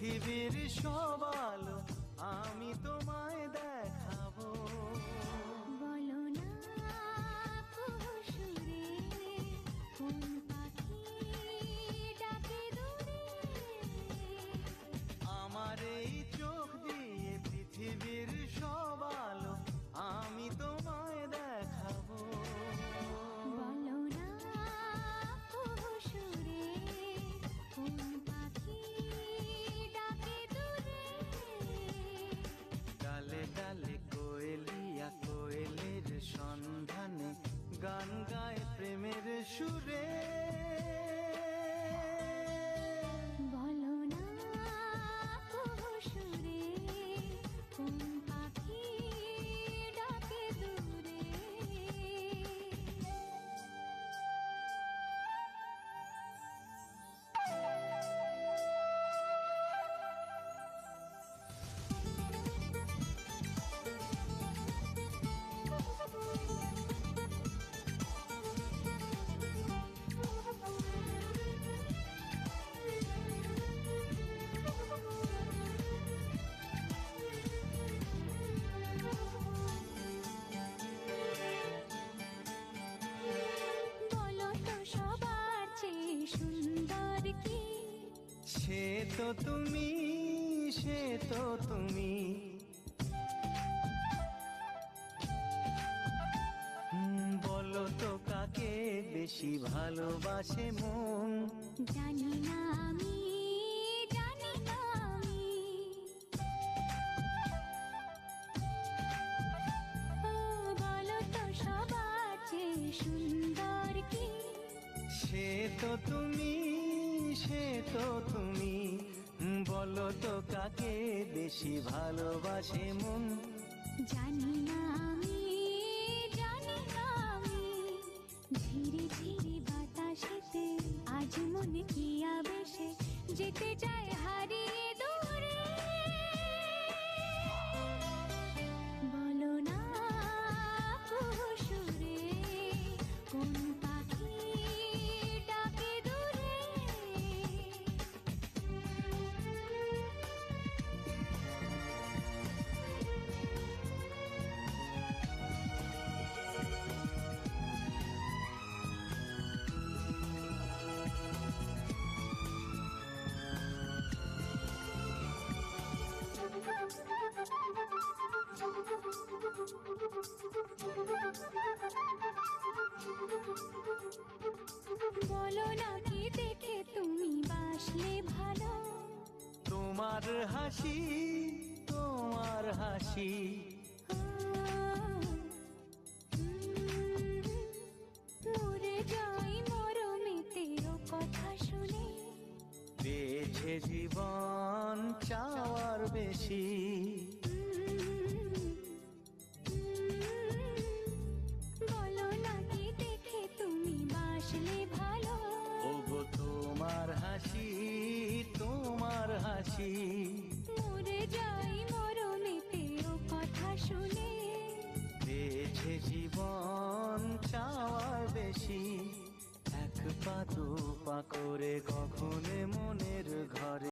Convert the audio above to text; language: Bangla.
পৃথিবীর সব তো তুমি সে তো তুমি। বলো তো কাকে বেশি ভালোবাসে মন? জানি না আমি জানি না আমি। বলো তো সবার চেয়ে সুন্দর কি? সে তো তুমি সে তো তুমি? বলো তো কাকে বেশি ভালোবাসে মন? জানি না আমি, জানি না আমি। ধীরে ধীরে বাতাসেতে আজ মনে কি আবেশে যেতে চায় বলো না কি দেখে তুমি বাসলে ভালো? তোমার হাসি তোমার হাসি। মরে যাই মরমেতে কথা শুনে। পেয়েছে জীবন চাওয়ার বেশি। হাসি